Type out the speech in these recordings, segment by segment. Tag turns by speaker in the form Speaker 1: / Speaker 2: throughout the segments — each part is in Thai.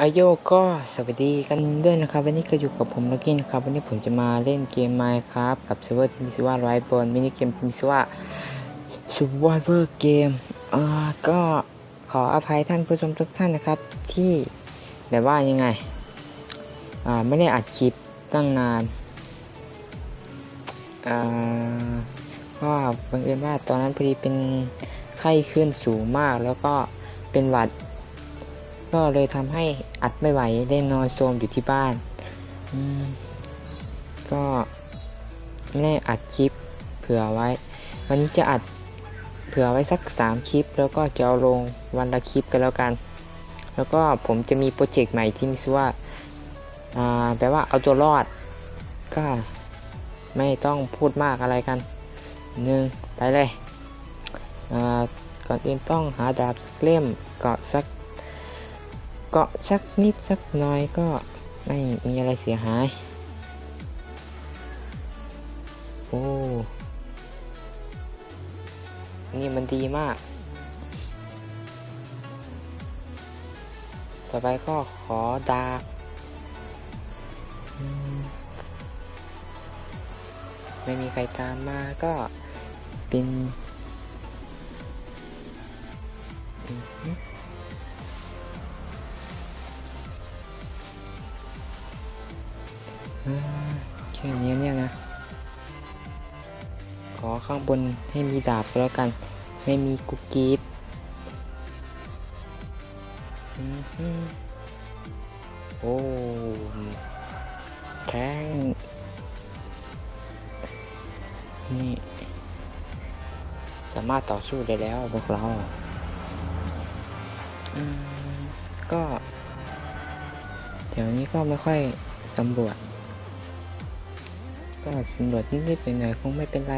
Speaker 1: อาโยก็สวัสดีกันด้วยนะครับ วันนี้ก็อยู่กับผมลักกี้นะครับ วันนี้ผมจะมาเล่นเกม Minecraft กับเซิร์ฟเวอร์ที่มีชื่อว่าไรบอลมินิเกมที่มีชื่อว่า Survivor Game อ่าก็ขออภัยท่านผู้ชมทุกท่านนะครับ ที่แบบว่ายังไงอ่าไม่ได้อัดคลิปตั้งนานอ่าก็บังเอิญว่าตอนนั้นพอดีเป็นไข้ขึ้นสูงมากแล้วก็เป็นหวัด ก็เลยทำให้อัดไม่ไหวได้นอนโซมอยู่ที่บ้าน ก็ไม่ได้อัดคลิปเผื่อไว้ วันนี้จะอัดเผื่อไว้สักสามคลิป แล้วก็จะเอาลงวันละคลิปกันแล้วกัน แล้วก็ผมจะมีโปรเจกต์ใหม่ที่มีชื่อว่าอ่าแปลว่าเอาตัวรอด ก็ไม่ต้องพูดมากอะไรกันหนึ่งไปเลยอ่าก่อนอื่นต้องหาดาบสักเล่มเกาะสัก เกาะสักนิดสักหน่อยก็ไม่มีอะไรเสียหาย โอ้ นี่มันดีมาก ต่อไปก็ขอดาบไม่มีใครตามมาก็เป็นอื แค่นี้เนี่ยนะ ขอข้างบนให้มีดาบก็แล้วกัน ไม่มีกุกกีดอือหือโอ้แทงนี่ สามารถต่อสู้ได้แล้วพวกเราก็ เดี๋ยวนี้ก็ไม่ค่อยสำรวจ ก็สำรวจนิดๆหน่อยๆคงไม่เป็นไร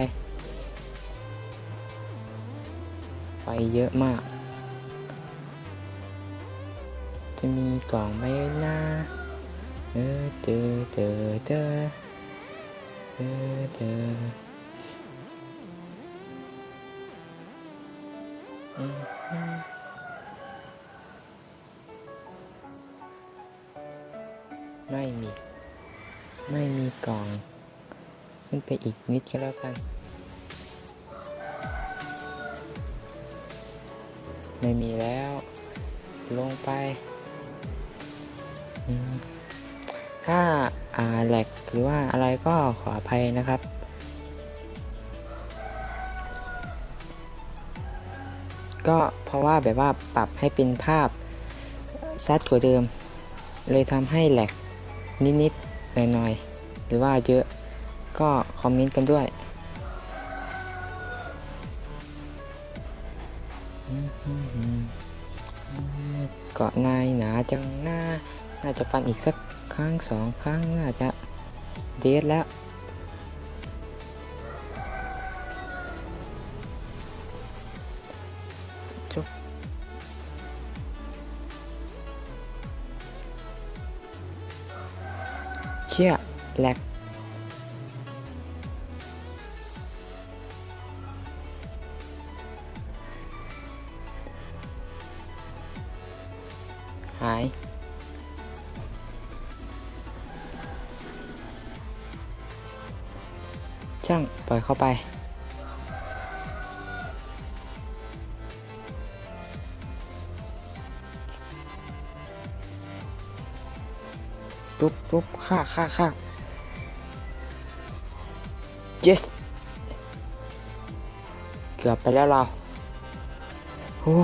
Speaker 1: ไฟเยอะมาก จะมีกล่องไหมนะเออเดอเดอเดอเออเดอไม่มี ไม่มีกล่อง ขึ้นไปอีกนิดก็แล้วกัน ไม่มีแล้ว ลงไป ถ้าอ่าแหลกหรือว่าอะไรก็ขออภัยนะครับก็เพราะว่าแบบว่าปรับให้เป็นภาพชัดกว่าเดิม เลยทำให้แหลกนิดๆหน่อยๆ หรือว่าเยอะ ก็คอมเมนต์กันด้วยเกาะนายหนาจังหน้า น่าจะฟันอีกสักครั้งสองครั้งน่าจะเดทแล้วจบเชี่ยแหลกาย ช่างปล่อยเข้าไป ปุ๊บปุ๊บฆ่าฆ่าฆ่า yes เกือบไปแล้วเราโอ้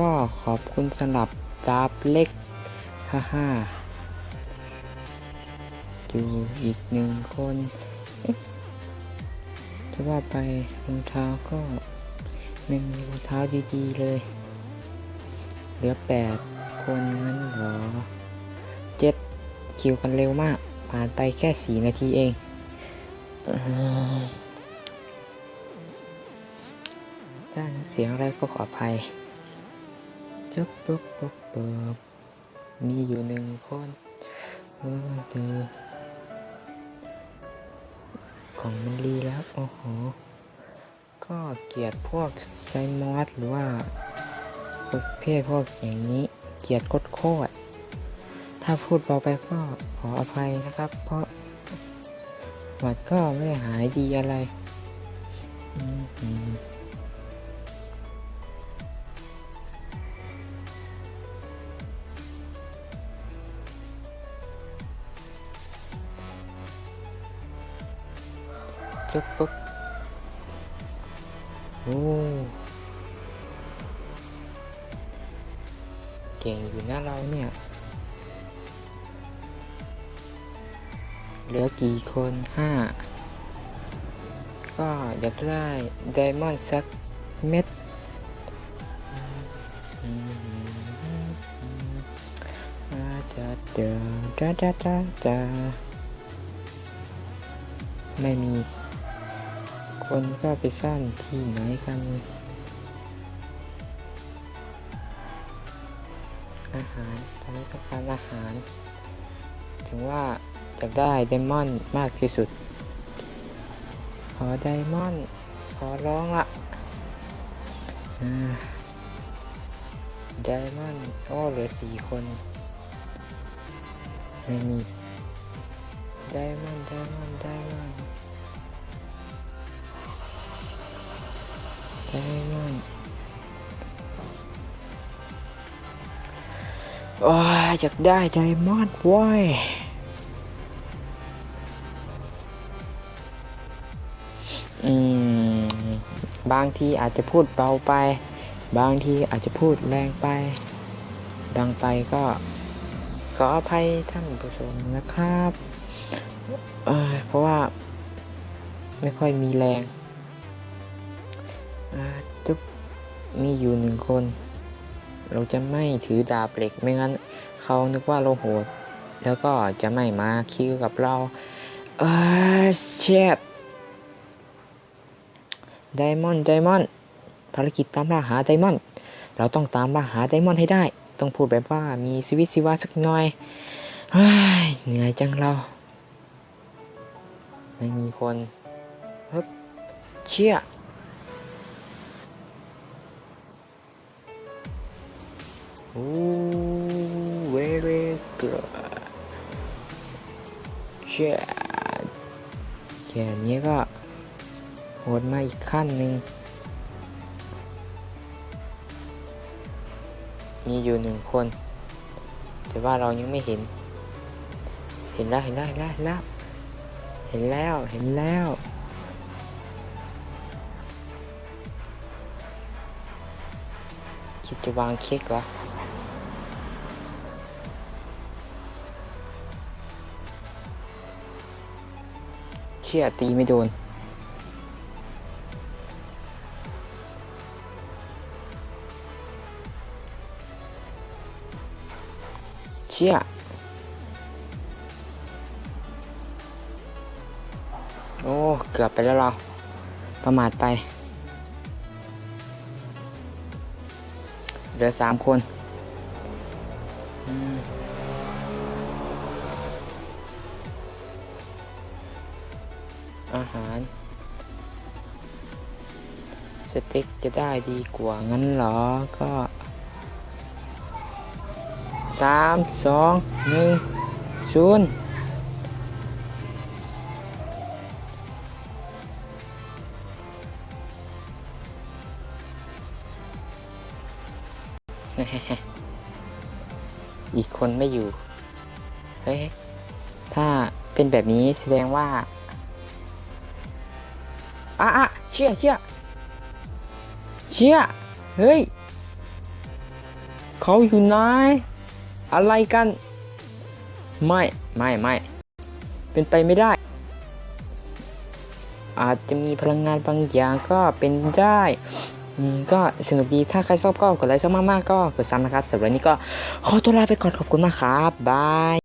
Speaker 1: ก็ขอบคุณสำหรับดาบเล็กฮ่าฮ่าอยู่อีกหนึ่งคนจะว่าไปรองเท้าก็ไม่มีรองเท้าดีๆเลย เหลือแปดคนงั้นเหรอเจ็ดคิวกันเร็วมาก ผ่านไปแค่สี่นาทีเองถ้าเสียงอะไรก็ขออภัย จุ๊บปุ๊บปุ๊บปุ๊บมีอยู่หนึ่งคนเออเจอกล่องมันรีแล้วโอ้โห ก็เกลียดพวกไซมอสหรือว่าประเภทพวกอย่างนี้ เกลียดโคตรโคตรถ้าพูดเบาไปก็ขออภัยนะครับ เพราะหวัดก็ไม่ได้หายดีอะไร อืม ปึ๊บปุ๊บโอ้เก่งอยู่นะเราเนี่ย เหลือกี่คนห้าก็อยากได้ไดมอนด์สักเม็ดอืมอาจะจอจ้าจ้าจ้าจ้าไม่มี คนก็ไปซ่อนที่ไหนกัน อาหารตอนนี้ต้องการอาหาร ถึงว่าอยากได้ไดมอนด์มากที่สุด ขอไดมอนด์ขอร้องละไดมอนด์โอ้เหลือสี่คน ไม่มีไดมอนด์ไดมอนด์ไดมอนด์ ไดมอนด์โอ้ยอยากได้ไดมอนด์ว้ยอืม บางทีอาจจะพูดเบาไป บางทีอาจจะพูดแรงไป ดังไปก็ ขออภัยท่านผู้ชมนะครับเออเพราะว่าไม่ค่อยมีแรง มีอยู่หนึ่งคน เราจะไม่ถือดาบเหล็กไม่งั้น เขานึกว่าเราโหด แล้วก็จะไม่มาคิวกับเราเออเชฟไดมอนด์ไดมอนด์ภารกิจตามล่าหาไดมอนด์เราต้องตามล่าหาไดมอนด์ให้ได้ ต้องพูดแบบว่ามีชีวิตชีวาสักหน่อยเหนื่อยจังเรา ไม่มีคนฮึบเชี่ย โอ้ very good เชี่ยแค่นี้ก็โหดมาอีกขั้นหนึ่ง มีอยู่หนึ่งคน แต่ว่าเรายังไม่เห็น เห็นแล้วเห็นแล้วเห็นแล้วเห็นแล้วเห็นแล้วเห็นแล้วคิดจะวางเค้กเหรอ ชี่ยตีไม่โดนเชี่ยโอ้เกือบไปแล้วเรา ประมาทไป เหลือสามคน อืม อาหาร สเต็กจะได้ดีกว่างั้นเหรอ ก็สามสองหนึ่งศูนย์อีกคนไม่อยู่ เฮ้ย ถ้าเป็นแบบนี้แสดงว่า อะอะเชี่ยเชี่ยเชี่ยเฮ้ย เขาอยู่ไหนอะไรกัน ไม่ไม่ไม่เป็นไปไม่ได้ อาจจะมีพลังงานบางอย่างก็เป็นได้ก็สนุกดีถ้าใครชอบก็กดไลค์ชอบมากๆก็กดซ้ำนะครับสำหรับวันนี้ก็ขอตัวลาไปก่อนขอบคุณมากครับบาย